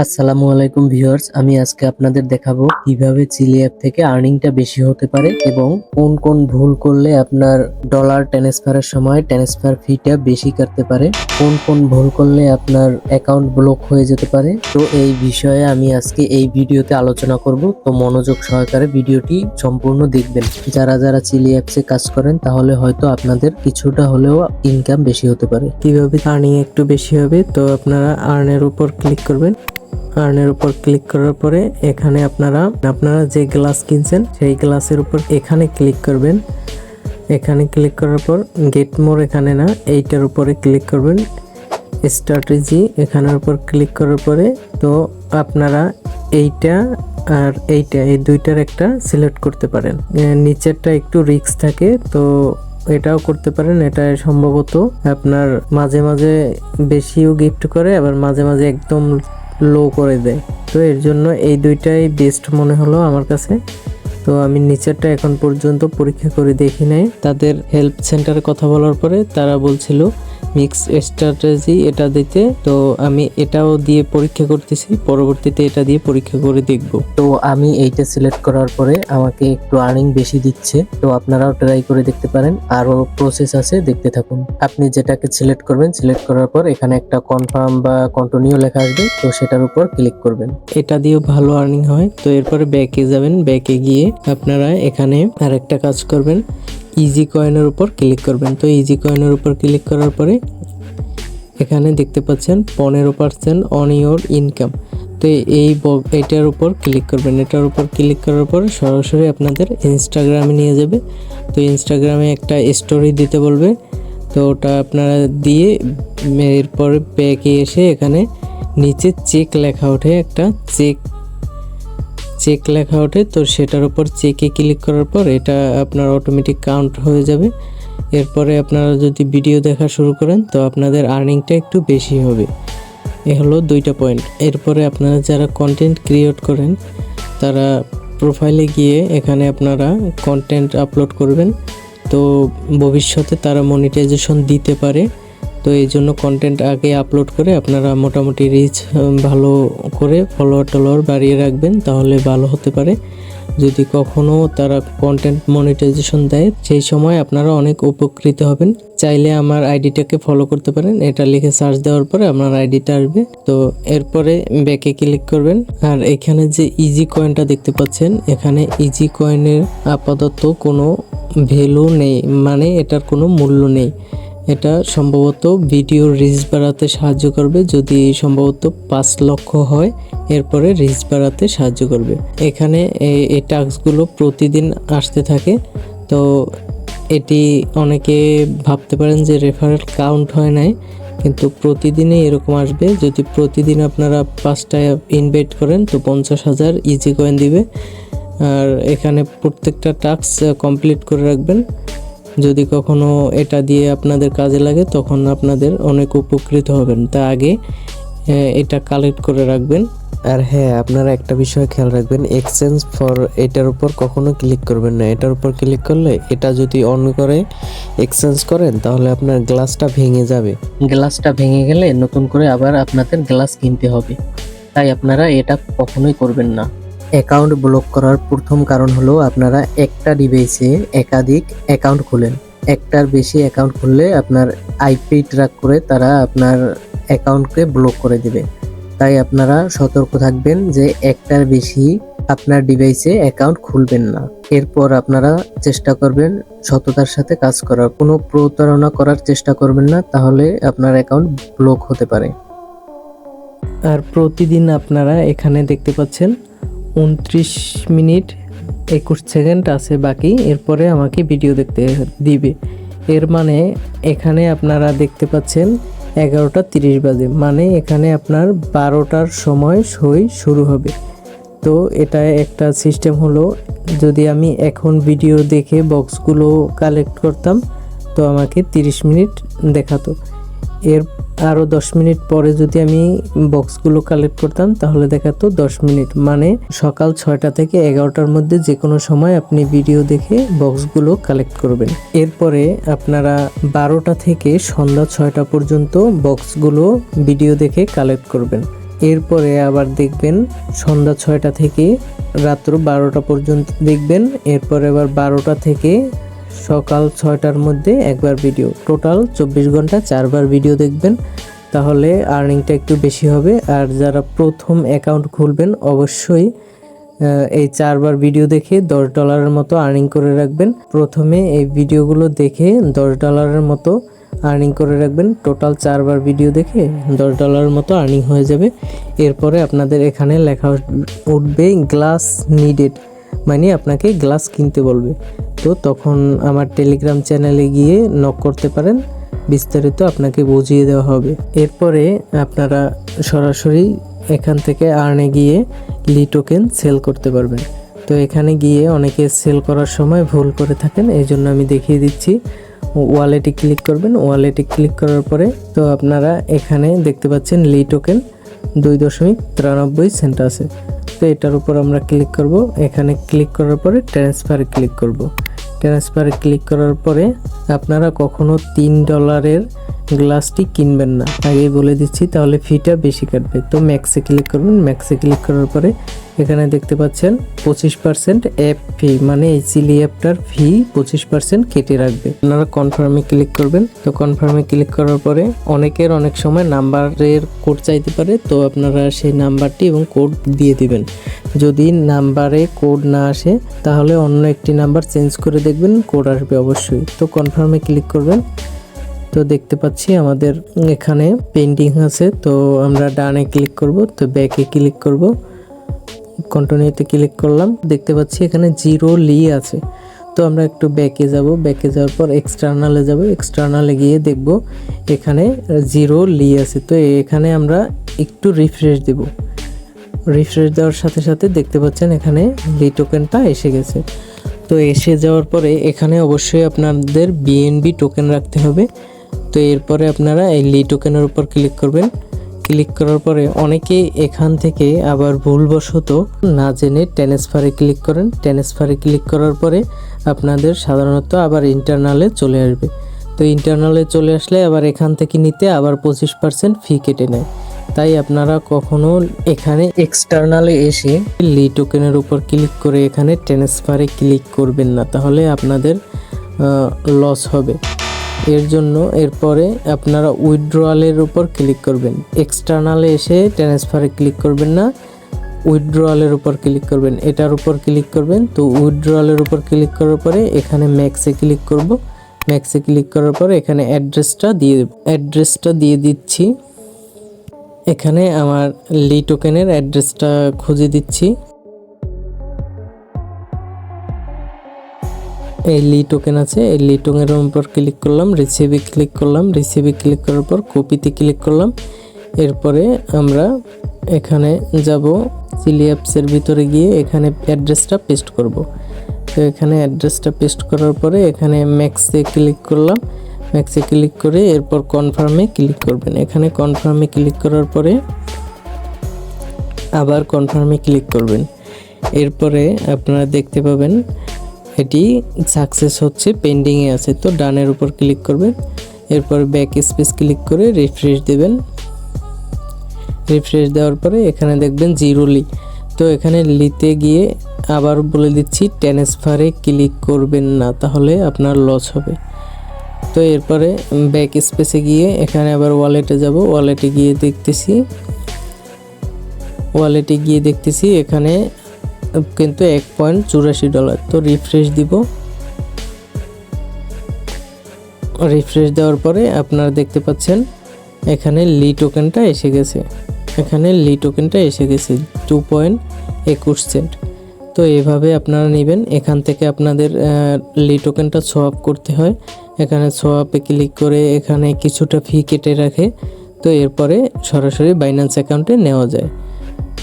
আসসালামু আলাইকুম ভিউয়ার্স, আমি আজকে আপনাদের দেখাবো কীভাবে চিলি অ্যাপ থেকে আর্নিংটা বেশি হতে পারে এবং কোন কোন ভুল করলে আপনার ডলার ট্রান্সফারের সময় ট্রান্সফার ফিটা বেশি কাটতে পারে, কোন কোন ভুল করলে আপনার অ্যাকাউন্ট ব্লক হয়ে যেতে পারে। তো এই বিষয়ে আমি আজকে এই ভিডিওতে আলোচনা করব, তো মনোযোগ সহকারে ভিডিওটি সম্পূর্ণ দেখবেন। যারা যারা চিলি অ্যাপসে কাজ করেন, তাহলে হয়তো আপনাদের কিছুটা হলেও ইনকাম বেশি হতে পারে। কীভাবে আর্নিং একটু বেশি হবে, তো আপনারা আর্নের উপর ক্লিক করবেন। আর্নের উপর ক্লিক করার পরে এখানে আপনারা আপনারা যে গ্লাস কিনছেন, সেই গ্লাসের উপর এখানে ক্লিক করবেন। এখানে ক্লিক করার পর গেট মোর এখানে না, এইটার উপরে ক্লিক করবেন। স্ট্র্যাটেজি এখানের উপর ক্লিক করার পরে তো আপনারা এইটা আর এইটা, এই দুইটার একটা সিলেক্ট করতে পারেন। নিচেরটা একটু রিস্ক থাকে, তো এটাও করতে পারেন। এটা সম্ভবত আপনার মাঝে মাঝে বেশিও গিফট করে, আবার মাঝে মাঝে একদম লো করে দেয়। তো এর জন্য এই দুইটাই বেস্ট মনে হলো আমার কাছে। তো আমি নিচেরটা এখন পর্যন্ত পরীক্ষা করে দেখি নাই। তাদের হেল্প সেন্টারে কথা বলার পরে তারা বলছিল মিক্স স্ট্র্যাটেজি এটা দিতে। তো আমি এটাও দিয়ে পরীক্ষা করতেছি, পরবর্তীতে এটা দিয়ে পরীক্ষা করে দেখব। তো আমি এইটা সিলেক্ট করার পরে আমাকে একটু আর্নিং বেশি দিচ্ছে। তো আপনারাও ট্রাই করে দেখতে পারেন আরও প্রসেস আছে, দেখতে থাকুন। আপনি যেটাকে সিলেক্ট করবেন সিলেক্ট করার পর এখানে একটা কনফার্ম বা কন্টিনিউ লেখা আসবে, তো সেটার উপর ক্লিক করবেন। এটা দিয়েও ভালো আর্নিং হয়। তো এরপরে ব্যাকে যাবেন ব্যাকে গিয়ে আপনারা এখানে আরেকটা কাজ করবেন। ইজি কয়েনের উপর ক্লিক করবেন। তো ইজি কয়েনের উপর ক্লিক করার পরে এখানে দেখতে পাচ্ছেন পনেরো পার্সেন্ট অন ইওর ইনকাম তো এই এটার উপর ক্লিক করবেন। এটার উপর ক্লিক করার পর সরাসরি আপনাদের ইনস্টাগ্রামে নিয়ে যাবে। তো ইনস্টাগ্রামে একটা স্টোরি দিতে বলবে। তো ওটা আপনারা দিয়ে এরপরে ব্যাকে এসে এখানে নিচে চেক লেখা ওঠে। একটা চেক চেক লেখা ওঠে, তো সেটার উপর চেকে ক্লিক করার পর এটা আপনার অটোমেটিক কাউন্ট হয়ে যাবে। এরপরে আপনারা যদি ভিডিও দেখা শুরু করেন, তো আপনাদের আর্নিংটা একটু বেশি হবে। এ হলো দুইটা পয়েন্ট এরপরে আপনারা যারা কন্টেন্ট ক্রিয়েট করেন, তারা প্রোফাইলে গিয়ে এখানে আপনারা কন্টেন্ট আপলোড করবেন। তো ভবিষ্যতে তারা মনিটাইজেশন দিতে পারে। তো এই জন্য কন্টেন্ট আগে আপলোড করে আপনারা মোটামুটি রিচ ভালো করে ফলোয়ার টলোয়ার বাড়িয়ে রাখবেন, তাহলে ভালো হতে পারে। যদি কখনো তারা কন্টেন্ট মনিটাইজেশন দেয়, সেই সময় আপনারা অনেক উপকৃত হবেন। চাইলে আমার আইডিটাকে ফলো করতে পারেন, এটা লিখে সার্চ দেওয়ার পরে আপনার আইডিটা আসবে। তো এরপরে ব্যাকে ক্লিক করবেন। আর এখানে যে ইজি কয়েনটা দেখতে পাচ্ছেন, এখানে ইজি কয়েনের আপাতত কোনো ভ্যালু নেই মানে এটার কোনো মূল্য নেই। এটা সম্ভবত ভিডিও রিচ বাড়াতে সাহায্য করবে। যদি সম্ভবত পাঁচ লক্ষ হয়, এরপরে রিচ বাড়াতে সাহায্য করবে। এখানে এই টাস্কগুলো প্রতিদিন আসতে থাকে। তো এটি অনেকে ভাবতে পারেন যে রেফারেল কাউন্ট হয় নাই, কিন্তু প্রতিদিনই এরকম আসবে। যদি প্রতিদিন আপনারা পাঁচটা ইনভাইট করেন, তো পঞ্চাশ হাজার ইজি কয়েন দিবে। আর এখানে প্রত্যেকটা টাস্ক কমপ্লিট করে রাখবেন। যদি কখনো এটা দিয়ে আপনাদের কাজে লাগে তখন আপনাদের অনেক উপকৃত হবেন। তা আগে এটা কালেক্ট করে রাখবেন। আর হ্যাঁ আপনারা একটা বিষয় খেয়াল রাখবেন এক্সচেঞ্জ ফর এটার উপর কখনো ক্লিক করবেন না। এটার উপর ক্লিক করলে এটা যদি অন করে এক্সচেঞ্জ করেন তাহলে আপনার গ্লাসটা ভেঙে যাবে। গ্লাসটা ভেঙে গেলে নতুন করে আবার আপনাদের গ্লাস কিনতে হবে। তাই আপনারা এটা কখনোই করবেন না। অ্যাকাউন্ট ব্লক করার প্রথম কারণ হলো আপনারা একটা ডিভাইসে একাধিক অ্যাকাউন্ট খুলেন। একটার বেশি অ্যাকাউন্ট খুললে আপনার আইপি ট্র্যাক করে তারা আপনার অ্যাকাউন্টকে ব্লক করে দেবে। তাই আপনারা সতর্ক থাকবেন যে একটার বেশি আপনার ডিভাইসে অ্যাকাউন্ট খুলবেন না। এরপর আপনারা চেষ্টা করবেন সততার সাথে কাজ করার। কোনো প্রতারণা করার চেষ্টা করবেন না, তাহলে আপনার অ্যাকাউন্ট ব্লক হতে পারে। আর প্রতিদিন আপনারা এখানে দেখতে পাচ্ছেন উনত্রিশ মিনিট, একুশ সেকেন্ড আছে বাকি, এরপরে আমাকে ভিডিও দেখতে দিবে। এর মানে এখানে আপনারা দেখতে পাচ্ছেন এগারোটা তিরিশ বাজে মানে এখানে আপনার বারোটার সময় সই শুরু হবে। তো এটা একটা সিস্টেম হলো, যদি আমি এখন ভিডিও দেখে বক্সগুলো কালেক্ট করতাম, তো আমাকে তিরিশ মিনিট দেখাতো। এর আরও দশ মিনিট পরে যদি আমি বক্সগুলো কালেক্ট করতাম, তাহলে দেখাতো দশ মিনিট। মানে সকাল ছয়টা থেকে এগারোটার মধ্যে যে কোনো সময় আপনি ভিডিও দেখে বক্সগুলো কালেক্ট করবেন। এরপরে আপনারা বারোটা থেকে সন্ধ্যা ছয়টা পর্যন্ত বক্সগুলো ভিডিও দেখে কালেক্ট করবেন। এরপরে আবার দেখবেন সন্ধ্যা ছয়টা থেকে রাত্র বারোটা পর্যন্ত দেখবেন। এরপরে আবার বারোটা থেকে সকাল ছয়টার মধ্যে একবার ভিডিও টোটাল চব্বিশ ঘণ্টা চারবার ভিডিও দেখবেন। তাহলে আর্নিংটা একটু বেশি হবে। আর যারা প্রথম অ্যাকাউন্ট খুলবেন, অবশ্যই এই চারবার ভিডিও দেখে দশ ডলারের মতো আর্নিং করে রাখবেন। প্রথমে এই ভিডিওগুলো দেখে দশ ডলারের মতো আর্নিং করে রাখবেন। টোটাল চারবার ভিডিও দেখে দশ ডলারের মতো আর্নিং হয়ে যাবে। এরপরে আপনাদের এখানে লেখা উঠবে গ্লাস নিডেড মানে আপনাকে গ্লাস কিনতে বলবে। তো তখন আমার টেলিগ্রাম চ্যানেলে গিয়ে নক করতে পারেন। বিস্তারিত আপনাকে বুঝিয়ে দেওয়া হবে। এরপরে আপনারা সরাসরি এখান থেকে আর্নে গিয়ে লি টোকেন সেল করতে পারবেন। তো এখানে গিয়ে অনেকে সেল করার সময় ভুল করে থাকেন এই জন্য আমি দেখিয়ে দিচ্ছি। ওয়ালেটে ক্লিক করবেন ওয়ালেটে ক্লিক করার পরে তো আপনারা এখানে দেখতে পাচ্ছেন লি টোকেন দুই দশমিক তিরানব্বই সেন্ট আছে। তো এটার উপর আমরা ক্লিক করব। এখানে ক্লিক করার পরে ট্রান্সফারে ক্লিক করব। ট্রান্সফারে ক্লিক করার পরে আপনারা কখনো তিন ডলারের গ্লাসটি কিনবেন না। আগেই বলে দিচ্ছি, তাহলে ফিটা বেশি কাটবে। তো ম্যাক্সে ক্লিক করবেন। ম্যাক্সে ক্লিক করার পরে এখানে দেখতে পাচ্ছেন পঁচিশ পার্সেন্ট অ্যাপ ফি মানে এই চিলি অ্যাপটার ফি পঁচিশ পার্সেন্ট কেটে রাখবে। আপনারা কনফার্মে ক্লিক করবেন। তো কনফার্মে ক্লিক করার পরে অনেকের অনেক সময় নাম্বারের কোড চাইতে পারে, তো আপনারা সেই নাম্বারটি এবং কোড দিয়ে দিবেন। যদি নাম্বারে কোড না আসে, তাহলে অন্য একটি নাম্বার চেঞ্জ করে দেখবেন কোড আসবে অবশ্যই। তো কনফার্মে ক্লিক করবেন। তো দেখতে পাচ্ছি আমাদের এখানে পেন্টিং আছে, তো আমরা ডানে ক্লিক করব, তো ব্যাকে ক্লিক করব। কন্টিনিউতে ক্লিক করলাম। দেখতে পাচ্ছি এখানে জিরো লি আছে। তো আমরা একটু ব্যাকে যাব। ব্যাকে যাওয়ার পর এক্সটার্নালে যাব। এক্সটার্নালে গিয়ে দেখব এখানে জিরো লি আছে। তো এখানে আমরা একটু রিফ্রেশ দেব। রিফ্রেশ দেওয়ার সাথে সাথে দেখতে পাচ্ছেন এখানে লি টোকেনটা এসে গেছে। তো এসে যাওয়ার পরে এখানে অবশ্যই আপনাদের বিএনবি টোকেন রাখতে হবে। তো এরপরে আপনারা এই লি টোকেনের উপর ক্লিক করবেন। ক্লিক করার পরে অনেকে এখান থেকে আবার ভুলবশত না জেনে ট্রান্সফারে ক্লিক করেন। ট্রান্সফারে ক্লিক করার পরে আপনাদের সাধারণত আবার ইন্টারনালে চলে আসবে। তো ইন্টারনালে চলে আসলে আবার এখান থেকে নিতে আবার পঁচিশ পার্সেন্ট ফি কেটে নেয়। তাই আপনারা কখনো এখানে এক্সটার্নালে এসে লি টোকেনের উপর ক্লিক করে এখানে ট্রান্সফারে ক্লিক করবেন না। তাহলে আপনাদের লস হবে। এর জন্য এরপরে আপনারা উইথড্রয়ালের উপর ক্লিক করবেন। এক্সটার্নালে এসে ট্রান্সফারে ক্লিক করবেন না উইথড্রয়ালের উপর ক্লিক করবেন। এটার উপর ক্লিক করবেন, তো উইথড্রয়ালের উপর ক্লিক করার পরে এখানে ম্যাক্সে ক্লিক করব। ম্যাক্সে ক্লিক করার পরে এখানে অ্যাড্রেসটা দিয়ে অ্যাড্রেসটা দিয়ে দিচ্ছি। এখানে আমার লি টোকেনের অ্যাড্রেসটা খুঁজে দিচ্ছি। এই লি টোকেন আছে, এই লি টোকেনের উপর ক্লিক করলাম রিসিভে ক্লিক করলাম রিসিভে ক্লিক করার পর কপিতে ক্লিক করলাম। এরপরে আমরা এখানে যাব চিলি অ্যাপসের ভিতরে গিয়ে এখানে অ্যাড্রেসটা পেস্ট করব। তো এখানে অ্যাড্রেসটা পেস্ট করার পরে এখানে ম্যাক্সে ক্লিক করলাম। ম্যাক্সে ক্লিক করে এরপর কনফার্মে ক্লিক করবেন। এখানে কনফার্মে ক্লিক করার পরে আবার কনফার্মে ক্লিক করবেন। এরপরে আপনারা দেখতে পাবেন এটি সাকসেস হচ্ছে পেন্ডিংয়ে আছে। তো ডানের উপর ক্লিক করবেন এরপর ব্যাক স্পেস ক্লিক করে রিফ্রেশ দেবেন। রিফ্রেশ দেওয়ার পরে এখানে দেখবেন জিরো লি। তো এখানে লিতে গিয়ে আবার বলে দিচ্ছি ট্রান্সফারে ক্লিক করবেন না, তাহলে আপনার লস হবে। তো এরপরে ব্যাক স্পেসে গিয়ে এখানে আবার ওয়ালেটে যাব। ওয়ালেটে গিয়ে দেখতেছি ওয়ালেটে গিয়ে দেখতেছি এখানে কিন্তু এক পয়েন্ট চুরাশি ডলার তো রিফ্রেশ দিব। রিফ্রেশ দেওয়ার পরে আপনারা দেখতে পাচ্ছেন, এখানে লি টোকেনটা এসে গেছে। এখানে লি টোকেনটা এসে গেছে টু পয়েন্ট একুশ সেন্ট তো এভাবে আপনারা নেবেন। এখান থেকে আপনাদের লি টোকেনটা সোয়াপ করতে হয়। এখানে সোয়াপে ক্লিক করে এখানে কিছুটা ফি কেটে রাখে। তো এরপরে সরাসরি বাইন্যান্স অ্যাকাউন্টে নেওয়া যায়।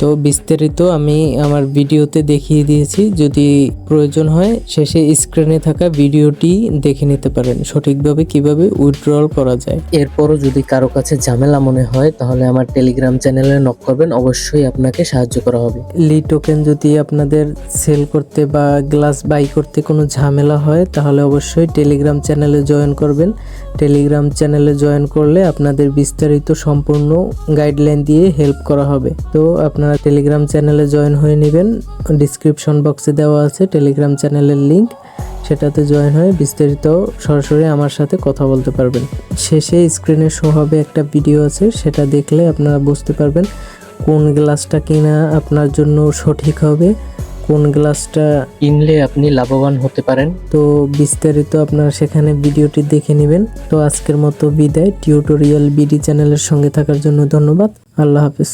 তো বিস্তারিত আমি আমার ভিডিওতে দেখিয়ে দিয়েছি। যদি প্রয়োজন হয় শেষে স্ক্রিনে থাকা ভিডিওটি দেখে নিতে পারেন। সঠিকভাবে কীভাবে উইথড্রল করা যায়। এরপরও যদি কারও কাছে ঝামেলা মনে হয় তাহলে আমার টেলিগ্রাম চ্যানেলে নক করবেন। অবশ্যই আপনাকে সাহায্য করা হবে। লি টোকেন যদি আপনাদের সেল করতে বা গ্লাস বাই করতে কোনো ঝামেলা হয় তাহলে অবশ্যই টেলিগ্রাম চ্যানেলে জয়েন করবেন। টেলিগ্রাম চ্যানেলে জয়েন করলে আপনাদের বিস্তারিত সম্পূর্ণ গাইডলাইন দিয়ে হেল্প করা হবে। তো আপনারা টেলিগ্রাম চ্যানেলে জয়েন হয়ে নেবেন। ডিসক্রিপশন বক্সে দেওয়া আছে টেলিগ্রাম চ্যানেলের লিঙ্ক সেটাতে জয়েন হয়ে বিস্তারিত সরাসরি আমার সাথে কথা বলতে পারবেন। শেষে স্ক্রিনে শো হবে একটা ভিডিও আছে, সেটা দেখলে আপনারা বুঝতে পারবেন কোন গ্লাসটা কিনা আপনার জন্য সঠিক হবে, কোন গ্লাসটা কিনলে আপনি লাভবান হতে পারেন। তো বিস্তারিত আপনারা সেখানে ভিডিওটি দেখে নেবেন। তো আজকের মতো বিদায়। টিউটোরিয়াল বিডি চ্যানেলের সঙ্গে থাকার জন্য ধন্যবাদ। আল্লাহ হাফিজ।